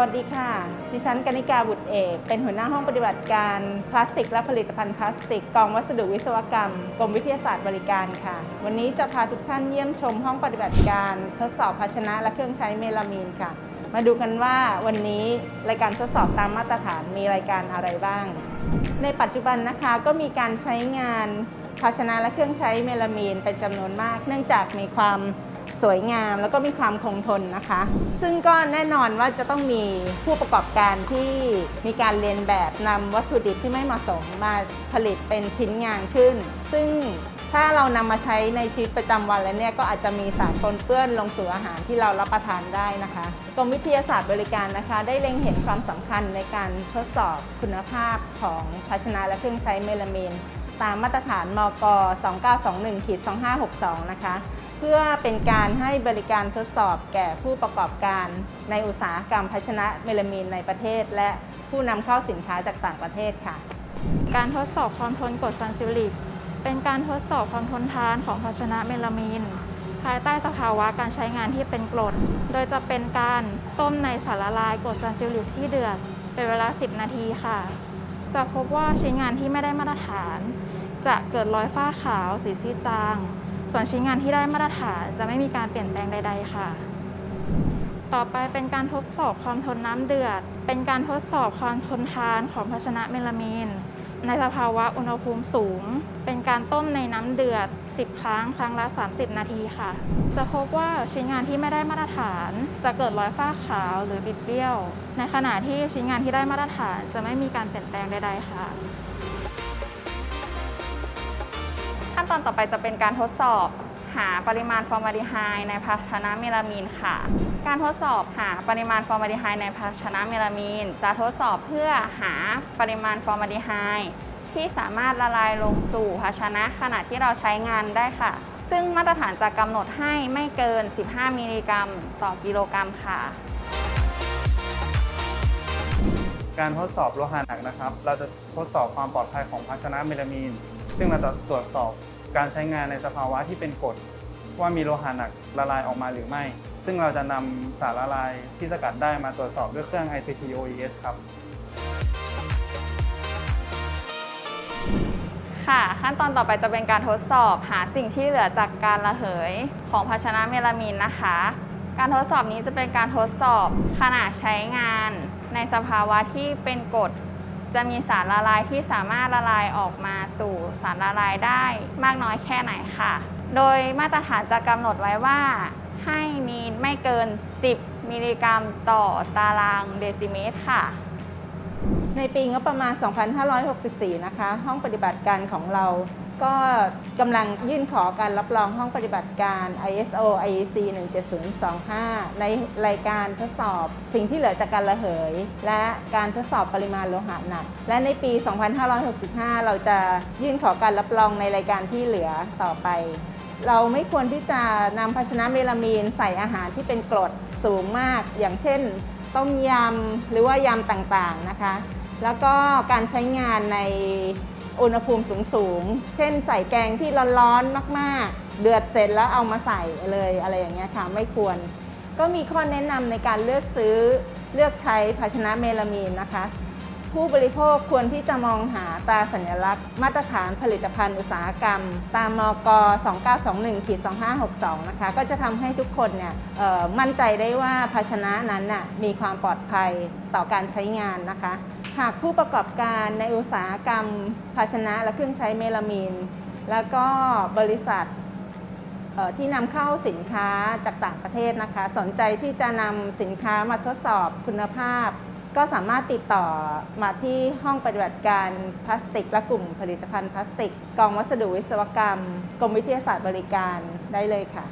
วัสดีค่ะ ดิฉันกนิกาบุตรเอก เป็นหัวหน้าห้องปฏิบัติการพลาสติก และผลิตภัณฑ์พลาสติก กองวัสดุวิศวกรรม กรมวิทยาศาสตร์บริการค่ะ วันนี้จะพาทุกท่านเยี่ยมชมห้องปฏิบัติการ ทดสอบภาชนะและเครื่องใช้เมลามีนค่ะ มาดูกันว่าวันนี้รายการทดสอบตามมาตรฐานมีรายการอะไรบ้าง ในปัจจุบันนะคะก็มีการใช้งานภาชนะและเครื่องใช้เมลามีนเป็นจำนวนมาก เนื่องจากมีความ สวยงามแล้วก็มีความคงทนนะคะ ซึ่งก็แน่นอนว่าจะต้องมีผู้ประกอบการที่มีการเรียนแบบนำวัตถุดิบที่ไม่เหมาะสมมาผลิตเป็นชิ้นงานขึ้น ซึ่งถ้าเรานำมาใช้ในชีวิตประจำวันแล้วเนี่ยก็อาจจะมีสารปนเปื้อนลงสู่อาหารที่เรารับประทานได้นะคะกรมวิทยาศาสตร์บริการนะคะ ได้เล็งเห็นความสำคัญในการทดสอบคุณภาพของภาชนะและเครื่องใช้เมลามีนตามมาตรฐานมก 2921-2562 นะคะ เพื่อเป็นการให้บริการทดสอบแก่ผู้ประกอบการ ในอุตสาหกรรมภาชนะเมลามีนในประเทศ และผู้นำเข้าสินค้าจากต่างประเทศค่ะ การทดสอบความทนกรดซัลซิลิก เป็นการทดสอบความทนทานของภาชนะเมลามีนภายใต้สภาวะการใช้งานที่เป็นกรด โดยจะเป็นการต้มในสารละลายกรดซัลซิลิกที่เดือด เป็นเวลา 10 นาทีค่ะ จะพบว่าชิ้นงานที่ไม่ได้มาตรฐาน จะเกิดรอยฝ้าขาว สีซีดจาง ส่วนชิ้นงานที่ได้มาตรฐานจะไม่มีการเปลี่ยนแปลงใด ๆ ค่ะ ต่อไปเป็นการทดสอบความทนน้ำเดือด เป็นการทดสอบความทนทานของภาชนะเมลามีน ในสภาวะอุณหภูมิสูง เป็นการต้มในน้ำเดือด 10 ครั้ง ครั้งละ 30 นาทีค่ะ จะพบว่าชิ้นงานที่ไม่ได้มาตรฐาน จะเกิดรอยฝ้าขาวหรือบิดเบี้ยว ในขณะที่ชิ้นงานที่ได้มาตรฐานจะไม่มีการเปลี่ยนแปลงใด ๆ ค่ะ ขั้นตอนต่อไปจะเป็นการทดสอบหาปริมาณฟอร์มาลดีไฮด์ในภาชนะเมลามีนค่ะ การทดสอบหาปริมาณฟอร์มาลดีไฮด์ในภาชนะเมลามีน จะทดสอบเพื่อหาปริมาณฟอร์มาลดีไฮด์ที่สามารถละลายลงสู่ภาชนะขณะที่เราใช้งานได้ค่ะ ซึ่งมาตรฐานจะกำหนดให้ไม่เกิน 15 มิลลิกรัม ต่อกิโลกรัมค่ะ การทดสอบโลหะหนักนะครับ เราจะทดสอบความปลอดภัยของภาชนะเมลามีน ซึ่งเราจะตรวจสอบการใช้งานในสภาวะที่เป็นกรดว่ามีโลหะหนักละลายออกมาหรือไม่ ซึ่งเราจะนำสารละลายที่สกัดได้มาตรวจสอบด้วยเครื่อง ICP OES ครับ ค่ะขั้นตอนต่อไปจะเป็นการทดสอบหาสิ่งที่เหลือจากการระเหยของภาชนะเมลามีนนะคะ การทดสอบนี้จะเป็นการทดสอบขณะใช้งาน ในสภาวะที่เป็นกรด จะมีสารละลายที่สามารถละลายออกมาสู่สารละลายได้มากน้อยแค่ไหนค่ะ โดยมาตรฐานจะกำหนดไว้ว่า ให้มีไม่เกิน 10 มิลลิกรัมต่อตารางเดซิเมตรค่ะในปีงบประมาณ 2564 นะคะ ห้องปฏิบัติการของเรา ก็กำลังยื่นขอการรับรองห้องปฏิบัติการ ISO IEC 17025 ในรายการทดสอบสิ่งที่เหลือจากการระเหย และการทดสอบปริมาณโลหะหนัก และในปี 2565 เราจะยื่นขอการรับรองในรายการที่เหลือต่อไป เราไม่ควรที่จะนำภาชนะเมลามีนใส่อาหารที่เป็นกรดสูงมาก อย่างเช่น ต้มยำหรือว่ายำต่างๆนะคะ แล้วก็การใช้งานใน อุณหภูมิสูงๆ เช่นใส่แกงที่ร้อนๆมากๆ เดือดเสร็จแล้วเอามาใส่เลยอะไรอย่างเงี้ยค่ะไม่ควร ก็มีข้อแนะนำในการเลือกซื้อเลือกใช้ภาชนะเมลามีนนะคะ ผู้บริโภคควรที่จะมองหาตราสัญลักษณ์ มาตรฐานผลิตภัณฑ์อุตสาหกรรม ตามมก 2921-2562 นะคะ ก็จะทำให้ทุกคนเนี่ยมั่นใจได้ว่าภาชนะนั้นน่ะมีความปลอดภัยต่อการใช้งานนะคะ หากผู้ประกอบการในอุตสาหกรรม ภาชนะและเครื่องใช้เมลามีน แล้วก็บริษัทที่นำเข้าสินค้าจากต่างประเทศนะคะ สนใจที่จะนำสินค้ามาทดสอบคุณภาพ ก็สามารถติดต่อมาที่ห้องปฏิบัติการพลาสติก และกลุ่มผลิตภัณฑ์พลาสติก กองวัสดุวิศวกรรม กรมวิทยาศาสตร์บริการได้เลยค่ะ